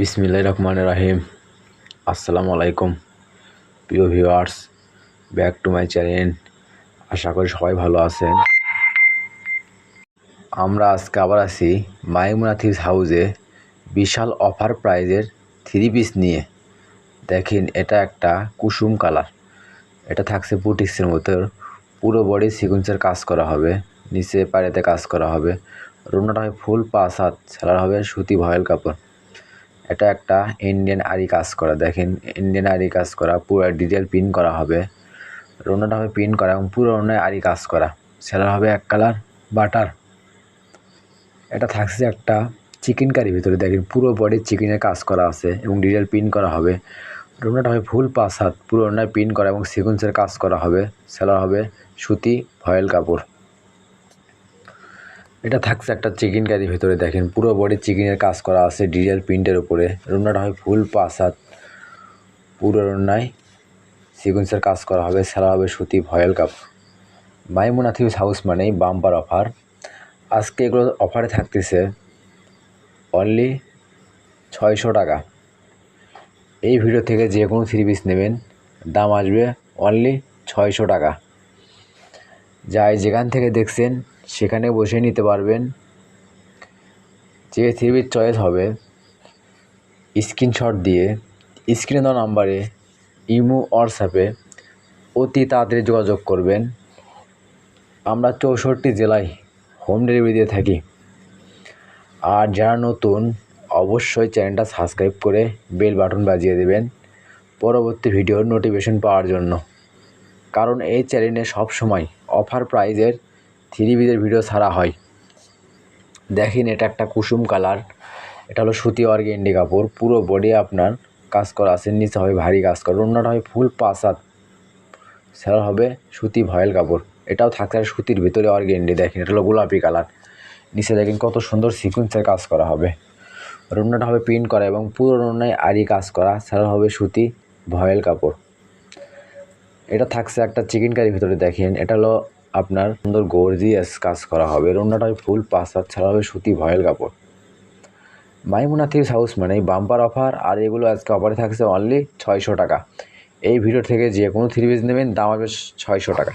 বিসমিল্লাহ রহমান রাহিম আসসালামু আলাইকুম প্রিয় viewers back to my channel আশা করি সবাই ভালো আছেন। আমরা আজকে আবার আছি মাইমুনা থিস হাউসে বিশাল অফার প্রাইজের থ্রি পিস নিয়ে। দেখেন, এটা একটা কুসুম কালার। এটা থাকছে বুটিক্সের মতো। পুরো বডি সিকুয়েন্সের কাজ করা হবে। নিচে পাড়েতে কাজ করা হবে। রুনাটা হবে ফুল পাঁচ হাত। সেলার হবে সুতি ভয়েল কাপড়। এটা একটা ইন্ডিয়ান আরি কাজ করা। দেখেন ইন্ডিয়ান আরি কাজ করা, পুরো ডিটেল পিন করা হবে। রোনাটা হবে পিন করা এবং পুরো রোনায় আরি কাজ করা। সেলার হবে এক কালার বাটার এটা থাকছে একটা চিকেন কারি ভিতরে। দেখেন, পুরো বডি চিকেনের কাজ করা আছে এবং ডিটেল পিন করা হবে। রোনাটা হবে ফুল পাঁচ হাত, পুরো রোনায় পিন করা এবং সিকুয়েন্সের কাজ করা হবে। সেলার হবে সুতি, ভয়েল কাপড়। এটা থাকছে একটা চিকেন কারির ভেতরে, দেখেন। পুরো বডি চিকেনের কাজ করা আছে ডিজেল প্রিন্টের উপরে। রুনাটা হয় ফুল পাঁচ পুরো রুনায় সিকুয়েন্সের কাজ করা হবে। সেরা হবে সুতি ভয়েল কাপ মাইমুনা থিউস হাউস মানেই বাম্পার অফার আজকে এগুলো অফারে থাকতেছে অনলি ছয়শো টাকা। এই ভিডিও থেকে যে কোনো থ্রি পিস নেবেন। দাম আসবে অনলি ছয়শো টাকা। যাই যেখান থেকে দেখছেন সেখানে বসে নিতে পারবেন। যে থ্রি পিস চয়েস হবে স্ক্রিনশট দিয়ে স্ক্রিনে দেওয়া নাম্বারে ইমো হোয়াটসঅ্যাপে অতি তাড়াতাড়ি যোগাযোগ করবেন। আমরা চৌষট্টি জেলায় হোম ডেলিভারি দিয়ে থাকি। আর যারা নতুন, অবশ্যই চ্যানেলটা সাবস্ক্রাইব করে বেল বাটন বাজিয়ে দেবেন পরবর্তী ভিডিওর নোটিফিকেশন পাওয়ার জন্য। কারণ এই চ্যানেলে সবসময় অফার প্রাইজের থ্রি পিসের ভিডিও ছাড়া হয়। দেখেন এটা একটা কুসুম কালার। এটা হলো সুতি অর্গেন্ডি কাপড় পুরো বডি আপনার কাজ করা আছে, নিচে হবে ভারী কাজ করা। অন্যটা হবে ফুল পাঁচ হাত সেটা হবে সুতি ভয়েল কাপড়। এটাও থাকছে আর সুতির ভিতরে অর্গেন্ডি দেখেন, এটা হলো গোলাপি কালার। নিচে দেখেন কত সুন্দর সিকুয়েন্সের কাজ করা হবে। রুনাটা হবে প্রিন্ট করা এবং পুরো রুনায় আরি কাজ করা। সেটা হবে সুতি ভয়েল কাপড়। এটা থাকছে একটা চিকেন কারির ভিতরে। দেখেন, এটা হলো আপনার সুন্দর গর্জিয়াস কাজ করা হবে। হবে ফুল হাত ছাড়া হবে সুতি ভয়েল কাপড়। মাইমুনা থিস হাউস মানে বাম্পার অফার, আর এগুলো আজকে অফারে থাকছে অনলি ছয়শো টাকা। এই ভিডিও থেকে যে কোনো থ্রি পিস নেবেন, দাম হবে ছয়শো টাকা।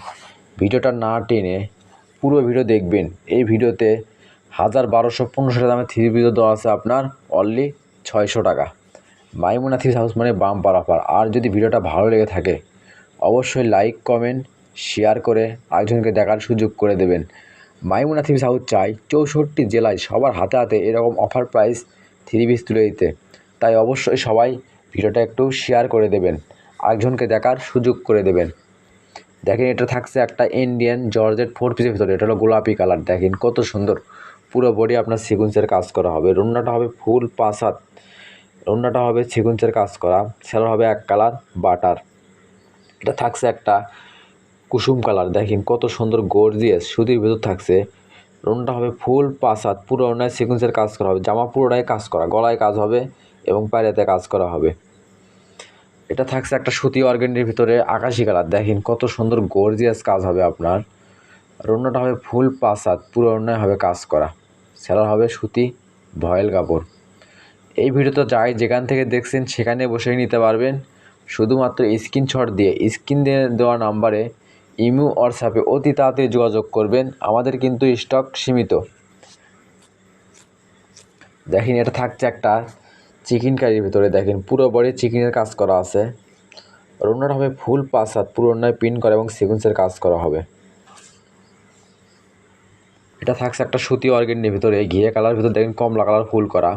ভিডিওটা না টেনে পুরো ভিডিও দেখবেন। এই ভিডিওতে হাজার বারোশো পনেরোশো দামে থ্রি পিসও দেওয়া আছে আপনার অনলি ছয়শো টাকা। মাইমুনা থিস হাউস মানে বাম্পার অফার। আর যদি ভিডিওটা ভালো লেগে থাকে, অবশ্যই লাইক কমেন্ট শেয়ার করে আরেকজনকে দেখার সুযোগ করে দেবেন। মাইমুনা থ্রি হাউস চাই চৌষট্টি জেলায় সবার হাতে হাতে এরকম অফার প্রাইস থ্রি পিস তুলে দিতে। তাই অবশ্যই সবাই ভিডিওটা একটু শেয়ার করে দেবেন, আরেকজনকে দেখার সুযোগ করে দেবেন। দেখেন, এটা থাকছে একটা ইন্ডিয়ান জর্জেট ফোর পিসের ভিতরে, এটা হলো গোলাপি কালার। দেখেন, কত সুন্দর। পুরো বডি আপনার সিকুয়েন্সের কাজ করা হবে। রুন্নাটা হবে ফুল পাঁচ হাত রুন্নাটা হবে সিকুয়েন্সের কাজ করা। সেলার হবে এক কালার বাটার এটা থাকছে একটা কুসুম কালার। দেখেন কত সুন্দর গর্জিয়াস সুতির ভেতর থাকছে। রুনটা হবে ফুল হাত পুরো অন্যায় সিকুয়েন্সের কাজ করা হবে। জামা পুরোটাই কাজ করা, গলায় কাজ হবে এবং পায়রাতে কাজ করা হবে। এটা থাকছে একটা সুতি অর্গেন্ডির ভিতরে আকাশি কালার। দেখেন কত সুন্দর গর্জিয়াস কাজ হবে আপনার। রুন্নাটা হবে ফুল হাত পুরো অন্যায় হবে কাজ করা। সেলার হবে সুতি, ভয়েল কাপড়। এই ভিডিওতে যাই যেখান থেকে দেখছেন সেখানে বসেই নিতে পারবেন। শুধুমাত্র স্ক্রিনশট দিয়ে, স্ক্রিন দিয়ে দেওয়া নাম্বারে ইমু হোয়াটসঅ্যাপে অতি তাড়াতাড়ি যোগাযোগ করবেন। আমাদের কিন্তু স্টক সীমিত। দেখেন, এটা থাকছে একটা চিকেন কারির ভিতরে। দেখেন, পুরো বডি চিকেনের কাজ করা আছে। রোনার হবে ফুল হাত, পুরো অন্যায় প্রিন্ট করা এবং সিকুয়েন্সের কাজ করা হবে। এটা থাকছে একটা সুতি অর্গেন্ডির ভিতরে, ঘিয়ে কালার ভিতরে দেখেন কমলা কালার ফুল করা।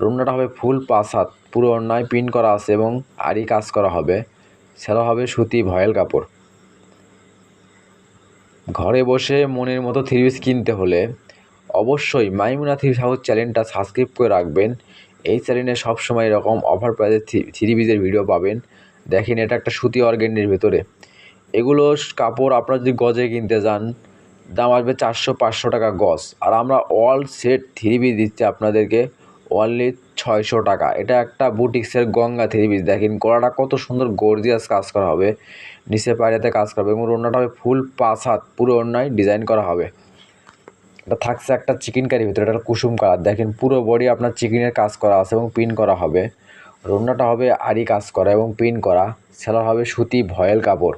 রুমনাটা হবে ফুল হাত, পুরো অন্যায় প্রিন্ট করা আছে এবং আরই কাজ করা হবে। সেটা হবে সুতি ভয়েল কাপড়। ঘরে বসে মনের মতো থ্রি পিস কিনতে হলে অবশ্যই মাইমুনা থ্রি হাউস চ্যানেলটা সাবস্ক্রাইব করে রাখবেন। এই চ্যানেলে সবসময় এরকম অফার প্রাইজের থ্রি পিসের ভিডিও পাবেন। দেখেন, এটা একটা সুতি অর্গেন্ডির ভেতরে। এগুলো কাপড় আপনারা যদি গজে কিনতে যান, দাম আসবে চারশো পাঁচশো টাকা গজ। আর আমরা অল সেট থ্রি পিস দিচ্ছি আপনাদেরকে। অনলি ছয়শো টাকা। এটা একটা বুটিক্সের গঙ্গা থ্রি পিস। দেখেন, গলাটা কত সুন্দর গর্জিয়াস কাজ করা হবে। নিচে পায়রাতে কাজ করা হবে এবং অন্যটা হবে ফুল পাঁচ হাত। পুরো অন্যায় ডিজাইন করা হবে। এটা থাকছে একটা চিকেন কারির ভিতরে। এটা কুসুম কালার দেখেন, পুরো বডি আপনার চিকেনের কাজ করা আছে এবং পিন করা হবে। রোনাটা হবে আরি কাজ করা এবং পিন করা। সেলার হবে সুতি ভয়েল কাপড়।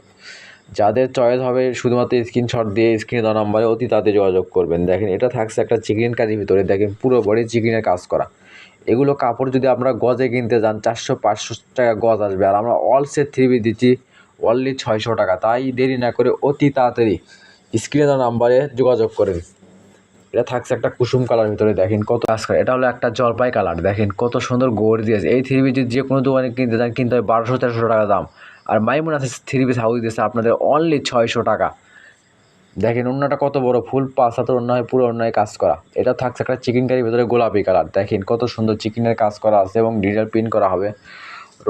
যাদের চয়েস হবে শুধুমাত্র স্ক্রিনশট দিয়ে স্ক্রিনে দেওয়া নাম্বারে অতি তাতে যোগাযোগ করবেন। দেখেন, এটা থাকছে একটা চিকেন কারির ভিতরে। দেখেন, পুরো বডি চিকেনের কাজ করা। এগুলো কাপড় যদি আপনারা গজে কিনতে যান, চারশো, পাঁচশো টাকা গজ আসবে। আর আমরা অল সেট থ্রি পিস দিচ্ছি অনলি ছয়শো টাকা। তাই দেরি না করে অতি তাড়াতাড়ি স্ক্রিনে নাম্বারে যোগাযোগ করেন এটা থাকছে একটা কুসুম কালার ভিতরে, দেখেন কত কাজ করে। এটা হলো একটা জলপাই কালার দেখেন কত সুন্দর গোড় দিয়েছে এই থ্রি পিস যে কোনো দোকানে কিনতে যান, কিনতে হয় বারোশো, তেরোশো টাকা দাম। আর মাইমুনা থ্রি পিস হাউস দিয়েছে আপনাদের অনলি ছয়শো টাকা। দেখেন অন্যটা কত বড়, ফুল পাঁচ হাতের অন্য হয় পুরো অন্যায় কাজ করা। এটা থাকছে একটা চিকেন কারির ভিতরে গোলাপি কালার। দেখেন কত সুন্দর চিকেনের কাজ করা আছে এবং ডিটেল প্রিন্ট করা হবে।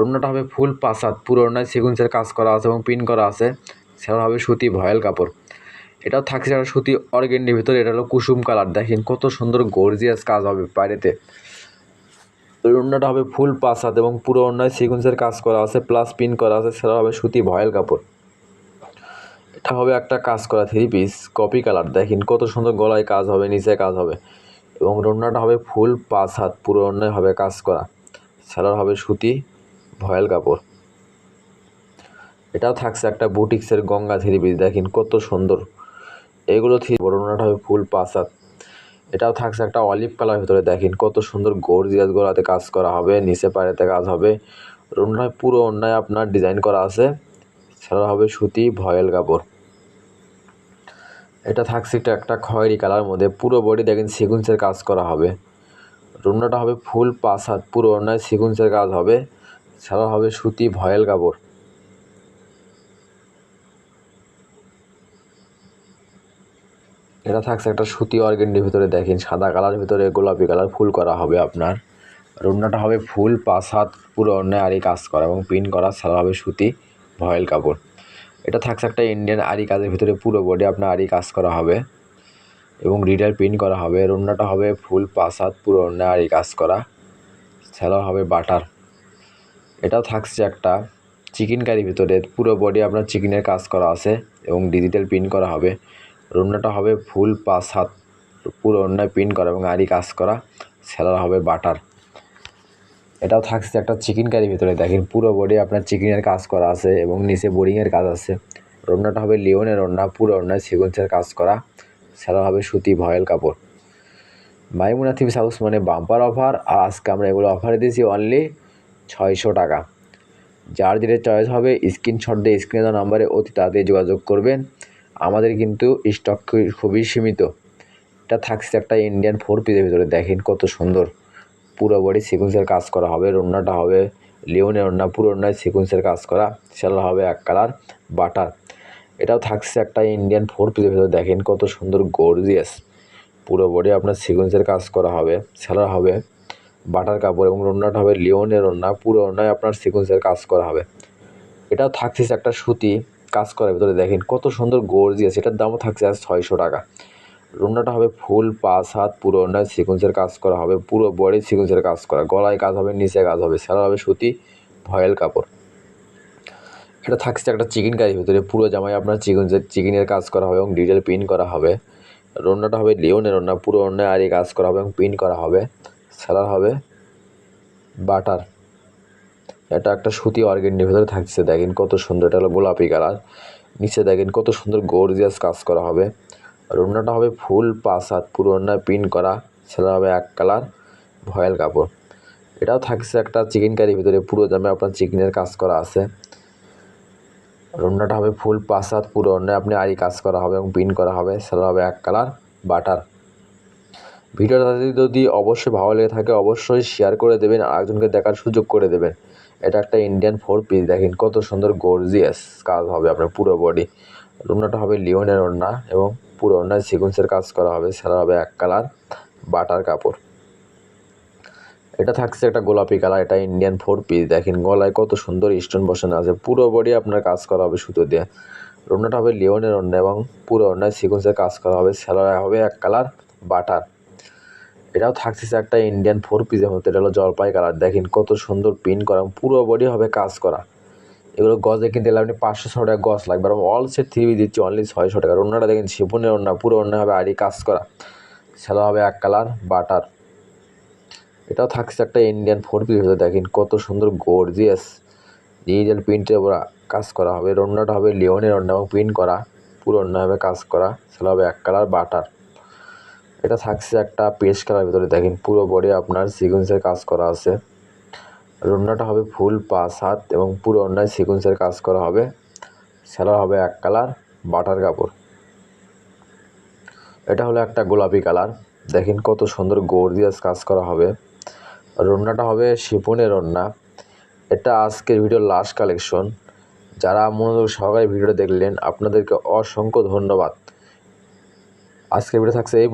অন্যটা হবে ফুল পাঁচ হাত, পুরো অন্যায় সিকুন্সের কাজ করা আছে এবং প্রিন্ট করা আছে। সেটা হবে সুতি ভয়েল কাপড়। এটাও থাকছে একটা সুতি অর্গেন্ডির ভিতরে, এটা হলো কুসুম কালার। দেখেন কত সুন্দর গর্জিয়াস কাজ হবে বাইরেতে। অন্যটা হবে ফুল পাঁচ হাত এবং পুরো অন্যায় সিকুন্সের কাজ করা আছে প্লাস পিন করা আছে সেটা হবে সুতি ভয়েল কাপড়। এটা হবে একটা কাজ করা থ্রি পিস কপি কালার দেখেন কত সুন্দর গলায় কাজ হবে, নিচে কাজ হবে। এবং রন্নাটা হবে ফুল পাঁচ হাত, পুরো অন্যায় হবে কাজ করা। সেলার হবে সুতি, ভয়েল কাপড়। এটাও থাকছে একটা বুটিক্সের গঙ্গা থ্রি পিস দেখেন কত সুন্দর। এগুলো থ্রি বড়নাটা হবে ফুল পাঁচ হাত। এটাও থাকছে একটা অলিভ কালার ভিতরে। দেখেন কত সুন্দর গর্জিয়াস গোড়াতে কাজ করা হবে, নিচে পায়েতে কাজ হবে। রুমটায় পুরো অন্যায় আপনার ডিজাইন করা আছে। সেটা হবে সুতি ভয়েল কাপড়। এটা থাকছে একটা একটা খয়েরি কালার মধ্যে, পুরো বডি দেখেন সিকুন্সের কাজ করা হবে। রুমনাটা হবে ফুল পাঁচ হাত, পুরো অন্যায় সিকুন্সের কাজ হবে। সেটা হবে সুতি ভয়েল কাপড়। এটা থাকছে একটা সুতি অর্গেন্ডির ভিতরে দেখেন, সাদা কালার ভিতরে গোলাপি কালার ফুল করা হবে আপনার। রুমনাটা হবে ফুল পাঁচ হাত, পুরো অন্যায় আরি কাজ করা এবং প্রিন্ট করা সারা হবে সুতি। ভয়েল কাপড়। এটা থাকছে একটা ইন্ডিয়ান আরি কাজের ভিতরে পুরো বডি আপনার আরি কাজ করা হবে এবং রিডার প্রিন্ট করা হবে। রুমনাটা হবে ফুল পাঁচ হাত পুরো অন্যায় আরি কাজ করা। সেলা হবে বাটার। এটাও থাকছে একটা চিকেন কারির ভিতরে। পুরো বডি আপনার চিকেনের কাজ করা আছে এবং ডিজিটাল প্রিন্ট করা হবে। রুমনাটা হবে ফুল পাঁচ হাত পুরো অন্যায় প্রিন্ট করা এবং আরি কাজ করা। সেলার হবে বাটার। এটাও থাকছে একটা চিকেন কারির ভিতরে। দেখেন পুরো বডি আপনার চিকেনের কাজ করা আছে এবং নিচে বোরিংয়ের কাজ আছে। রন্নাটা হবে লিওনের রন্না, পুরো অন্যায় সিকোয়েন্সের কাজ করা। সেলার হবে সুতি ভয়েল কাপড়। মাইমুনা থিমস হাউস মানে বাম্পার অফার আর আজকে আমরা এগুলো অফারে দিয়েছি অনলি ছয়শো টাকা। যার যেটা চয়েস হবে স্ক্রিনশট দিয়ে স্ক্রিনে দেওয়া নাম্বারে অতি তাড়াতাড়ি যোগাযোগ করবেন। আমাদের কিন্তু স্টক খুবই সীমিত। এটা থাকছে একটা ইন্ডিয়ান ফোর পিসের ভিতরে। দেখেন কত সুন্দর। পুরো বডি সিকুয়েন্সের কাজ করা হবে, রন্নাটা হবে লিওনের রন্না, পুরো রন্নায় সিকুয়েন্সের কাজ করা। সেটা হবে এক কালার বাটার এটাও থাকছে একটা ইন্ডিয়ান ফোর পিসের ভিতরে, দেখেন কত সুন্দর গর্জিয়াস পুরো বডি আপনার সিকুয়েন্সের কাজ করা হবে সেলার হবে বাটার কাপড় এবং রন্নাটা হবে লিওনের রন্না, পুরো রন্নায় আপনার সিকুয়েন্সের কাজ করা হবে। এটাও থাকছে একটা সুতি কাজ করার ভিতরে, দেখেন কত সুন্দর গর্জিয়াস এটার দামও থাকছে আজ ছয়শো টাকা। রুমনাটা হবে ফুল পাঁচ হাত পুরো অন্যায় সিকুয়েন্সের কাজ করা হবে, পুরো বডি সিকুয়েন্সের কাজ করা। গলায় কাজ হবে, নিচে কাজ হবে সেলা হবে, সুতি, ভয়েল কাপড়। এটা থাকছে একটা চিকেন কারির ভিতরে, পুরো জামায় আপনার চিকেনের চিকেনের কাজ করা হবে এবং ডিটেল প্রিন্ট করা হবে। রন্নাটা হবে লিওনের রন্না পুরো অন্যায় আরই কাজ করা হবে এবং প্রিন্ট করা হবে। সেলার হবে, বাটার। এটা একটা সুতি অর্গেন্ডির ভিতরে থাকছে, দেখেন কত সুন্দর, এটা হলো গোলাপি কালার। নিচে দেখেন কত সুন্দর, গর্জিয়াস কাজ করা হবে। আর ওড়নাটা হবে ফুল পাঁচ হাত পুরো ওড়নায় প্রিন্ট করা। সেটা হবে এক কালার ভয়েল কাপড়। এটাও থাকছে একটা চিকেন কারির ভিতরে, পুরো জামে আপনার চিকেনের কাজ করা আছে। ওড়নাটা হবে ফুল পাঁচ হাত পুরো অন্যায় আপনি আরই কাজ করা হবে এবং প্রিন্ট করা হবে। সেটা হবে এক কালার বাটার ভিডিওটা যদি অবশ্যই ভালো লেগে থাকে, অবশ্যই শেয়ার করে দেবেন আর একজনকে দেখার সুযোগ করে দেবেন। এটা একটা ইন্ডিয়ান ফোর পিস দেখেন কত সুন্দর গর্জিয়াস কাজ হবে আপনার পুরো বডি রুমনাটা হবে লিওনের ওড়না এবং পুরো ওড়নায় সিকুয়েন্সের কাজ করা হবে। সেটা হবে এক কালার বাটার কাপড়। এটা থাকছে একটা গোলাপি কালার এটা ইন্ডিয়ান ফোর পিস দেখেন, গলায় কত সুন্দর স্টোন বসানো আছে। পুরো বডি আপনার কাজ করা হবে সুতো দিয়ে। রুমনাটা হবে লিওনের ওড়না এবং পুরো ওড়নায় সিকুয়েন্সের কাজ করা হবে। সেলা হবে এক কালার বাটার এটাও থাকছে একটা ইন্ডিয়ান ফোর পিসের মতো। এটা হলো জলপাই কালার দেখেন, কত সুন্দর প্রিন্ট করা পুরো বডি হবে কাজ করা। এগুলো গজে কিনতে গেলে আপনি পাঁচশো ছ টাকা গজ লাগবে। আর অল সেট থ্রি দিচ্ছি অনলি ছয়শো টাকা। অন্যটা দেখেন শিপনের অন্য পুরো অন্য হবে আরই কাজ করা। সেলা হবে এক কালার, বাটার। এটাও থাকছে একটা ইন্ডিয়ান ফোর পিস দেখেন কত সুন্দর গর্জিয়াস ডিজিটাল প্রিন্টের উপর কাজ করা হবে। রন্নাটা হবে লিওনের রন্না এবং প্রিন্ট করা। পুরো হবে কাজ করা। সেটা হবে এক কালার, বাটার। এটা থাকছে একটা পেস্ট কালার ভিতরে, দেখেন পুরো বডি আপনার সিকুয়েন্সের কাজ করা আছে। রন্নাটা হবে ফুল পাঁচ হাত এবং পুরো অন্যায় সিকুয়েন্সের কাজ করা হবে। সেলার হবে এক কালার, বাটার কাপড়। এটা হলো একটা গোলাপি কালার। দেখেন কত সুন্দর গর্জিয়াস কাজ করা হবে। রন্নাটা হবে শিপনের রন্না এটা আজকের ভিডিওর লাস্ট কালেকশন যারা মনোযোগ সহকারে ভিডিওটা দেখলেন, আপনাদেরকে অসংখ্য ধন্যবাদ। আজকের ভিডিও থাকছে এই